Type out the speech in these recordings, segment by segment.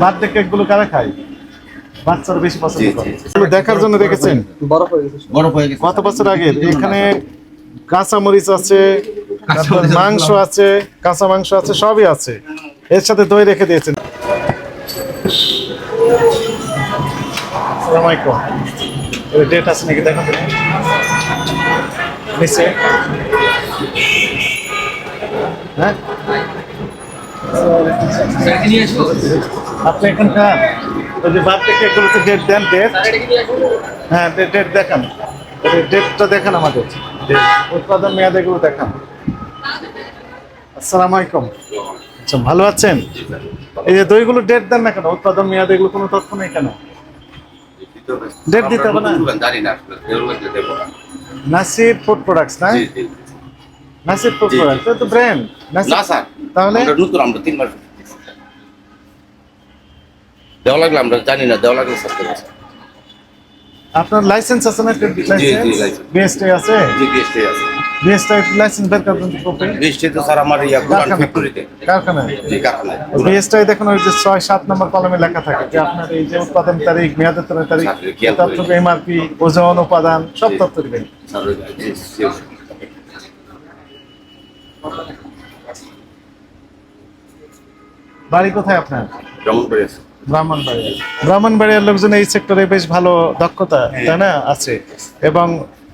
Birthday কেকগুলো কারা খায়? বাচ্চারা বেশি পছন্দ করে জি, জি। এগুলো দেখার জন্য দেখেছেন? হয়ে হয়ে কত বছর আগে? এখানে কাঁচা মরিচ আছে মাংস আছে। কাঁচা মাংস আছে সবই আছে। এর সাথে দই রেখে দিয়েছেন। ডেট আছে নাকি? দেখো নিচে। হ্যাঁ? আপনি এখানকার ওই যে বার্থডে কেকগুলোতে ডেট দেন ডেট হ্যাঁ ডেট দেখান। ডেটটা দেখান আমাদের। উৎপাদন মেয়াদ এগুলো দেখান। আসসালামু আলাইকুম। আচ্ছা ভালো আছেন? এই যে দইগুলো ডেট দেন না কেন? উৎপাদন মেয়াদ এগুলো কোনো তথ্য নেই কেন? ডেট দিতে হবে না? নাসির ফুড প্রোডাক্টস না। নাসির ফুড। প্রোডাক্টস তো ব্র্যান্ড না স্যার। তাহলে আমরা নতুন আমরা তিন মাস দেওয়া লাগলে আমরা জানি না দেওয়া লাগলে আপনার লাইসেন্স আছে না লাইসেন্স license। বিএসটি আছে? জি বিএসটি আছে। বিএসটি লাইসেন্স বের করবেন কপি বিএসটি তো স্যার আমার ইয়া কোরআন ফ্যাক্টরিতে কারখানায়? জি কারখানায়। বিএসটাই দেখুন ওই যে ছয় সাত নম্বর কলমে লেখা থাকে যে আপনার এই যে উৎপাদন তারিখ মেয়াদের তারিখ সাথে খেয়াল তথ্য এমআরপি ওজন উপাদান সব তথ্য দিবেন। স্যার। বাড়ি কোথায় আপনার? আছে? ব্রাহ্মণবাড়িয়া ব্রাহ্মণবাড়িয়ার লোকজন এই সেক্টরে বেশ ভালো দক্ষতা তাই না? আছে। এবং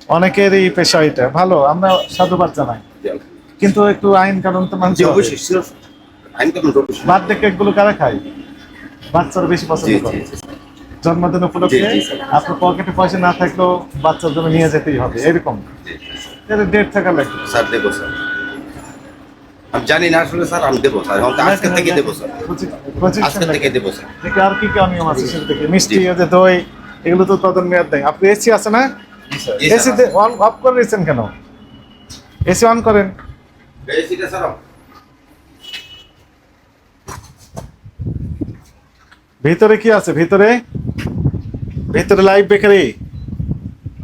অনেকেরই পেশা এটা। ভালো আমরা সাধুবাদ জানাই। কিন্তু একটু আইন কানুন তো মানতে। বার্থডে কেকগুলো কারা খায়? বাচ্চারা বেশি পছন্দ করে। জন্মদিন উপলক্ষে আপনার পকেটে পয়সা না থাকলেও বাচ্চার জন্য নিয়ে যেতেই হবে। এরকম। ডেট থাকা লাগবে। স্যার দেবো স্যার আমি জানি না আসলে স্যার আমি দেবো স্যার। আজকে থেকে দেবো স্যার। আজকে থেকে দেবো স্যার। আর কি কি অনিয়ম আছে সেটা দেখে মিষ্টি যে দই এগুলো তো তদন মেয়াদ দেয় আপনি এসি আছে না? এসি অন অফ করে দিয়েছেন কেন? এসি অন করেন। বেশিটা স্যার ভিতরে কি আছে? ভিতরে? ভিতরে লাইভ বেকারি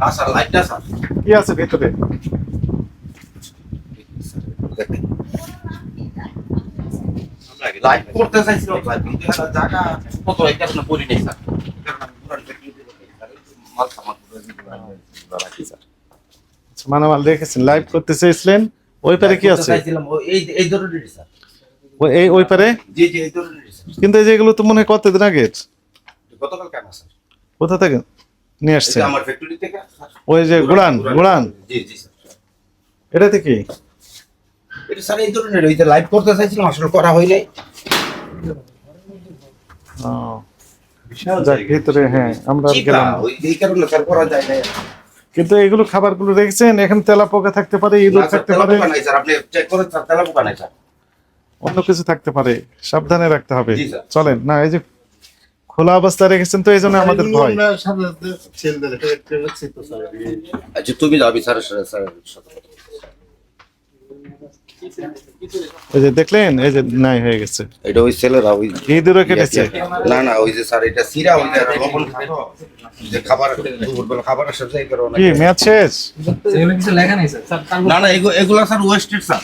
না স্যার লাইটটা স্যার। কি আছে ভিতরে? লাইট করতে চাইছিলাম স্যার কিন্তু এটা জায়গা কত এই কারণে পড়ি নেই স্যার মানামাল রেখেছেন লাইভ করতে চেয়েছিলেন ওই পারে কি আছে? এই ওই- পারে? কিন্তু যেগুলো তো মনে হয় কতদিন আগে কোথা থেকে নিয়ে আসছে ওই যে গুড়ান গুড়ান এটা থেকে? স্যার এই ধরনের ওই যে লাইভ করতে চাইছিলাম আসলে করা হয় নাই ভিতরে হ্যাঁ আমরা গেলাম। এই কারণে করা যায় না। কিন্তু এগুলো খাবারগুলো রেখেছেন এখানে তেলা পোকা থাকতে পারে ইঁদুর থাকতে পারে। Sir sir sir. অন্য কিছু থাকতে পারে সাবধানে রাখতে হবে। চলেন না এই যে খোলা অবস্থায় রেখেছেন তো এই জন্য আমাদের ভয়। আচ্ছা তুমি যাবি স্যারের সাথে এই যে দেখলেন এই যে নাই হয়ে গেছে। এটা ওই ছেলেরা ওই ইঁদুরও কেটেছে? না না ওই যে স্যার এটা সিরা ওই যে লবণ যে খাবার দুপুরবেলা খাবারের সাথে এই কারণে কি ম্যাচ শেষ? এগুলো কিছু লেখা নেই স্যার। না না এগু- এগুলা স্যার ওয়েস্টেড স্যার।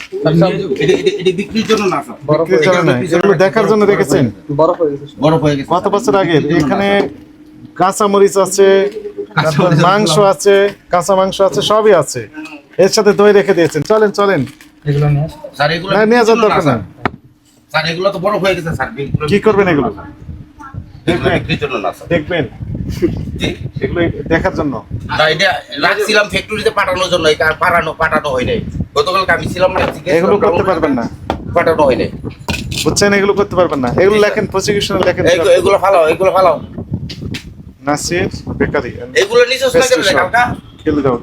এটা বিক্রির জন্য না স্যার। বিক্রির জন্য নয়, এগুলো দেখার জন্য রেখেছেন বরফ হয়ে গেছে বরফ হয়ে গেছে। কত বছর আগে? এখানে কাঁচা মরিচ আছে মাংস আছে কাঁচা মাংস আছে সবই আছে। এর সাথে দই রেখে দিয়েছেন। চলেন চলেন। এগুলো নিয়ে স্যার এগুলো না নিয়ে যাওয়ার দরকার না না, স্যার। স্যার এগুলো তো বরফ হয়ে গেছে স্যার কি করবেন এগুলো? এগুলো বিক্রির জন্য না স্যার। দেখবেন। এগুলো দেখার জন্য। না এটা রাখছিলাম ফ্যাক্টরিতে পাঠানোর জন্য এটা পাঠানো পাঠানো হয় নাই। গতকালকে আমি ছিলাম না এগুলো করতে পারবেন না। পাঠানো হয় নাই। বুঝছেন এগুলো করতে পারবেন না। এগুলো লেখেন প্রসিকিউশনে লেখেন। এগু- এগুলো ফালাও এগুলো ফালাও। নাসির বেকারি। এগুলো নিজস্ব না কালকা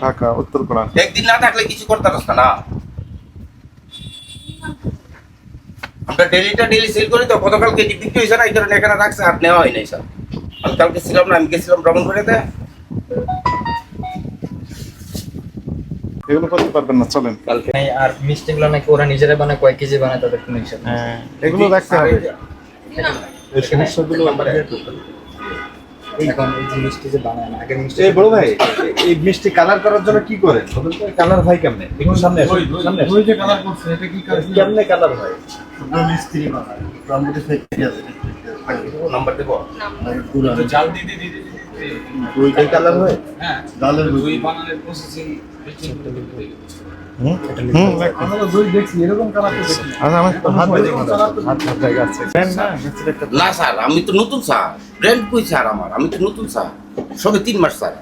ঢাকা উত্তর কোরআন। একদিন না থাকলে কিছু করতে পারছ না। আমরা ডেলিটা ডেলি সেল করি তো গতকালকে বিক্রি হয়েছে না এই কারণে এখানে রাখছে আর নেওয়া হয় নাই স্যার আমি কালকে ছিলাম না আমি গেছিলাম ভ্রমণ করে এগুলো করতে পারবেন না চলেন কালকে নাই আর মিষ্টিগুলো নাকি ওরা নিজেরা বানায় কয় কেজি বানায় তাদের কোনো হিসাব নেই। হ্যাঁ এগুলো রাখতে হবে এই সমস্যাগুলো এখন এই যে মিষ্টি যে বানায় না আগের মিষ্টি এই বড় ভাই এই মিষ্টি কালার করার জন্য কি করে কালার হয় কেমনে? দেখুন সামনে সামনে কাজ কেমনে কালার হয়? নাম্বার দেবো জাল দিয়ে দিয়ে দিয়ে কালার হয় হ্যাঁ ডালের দুই বানানোর প্রসেসিং না। আচ্ছা, স্যার আমি তো নতুন স্যার। ব্র্যান্ড কই স্যার আমার? আমি তো নতুন স্যার। সবে তিন মাস স্যার।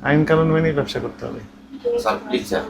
আইন কানুন মেনেই ব্যবসা করতে হবে। Sir please sir.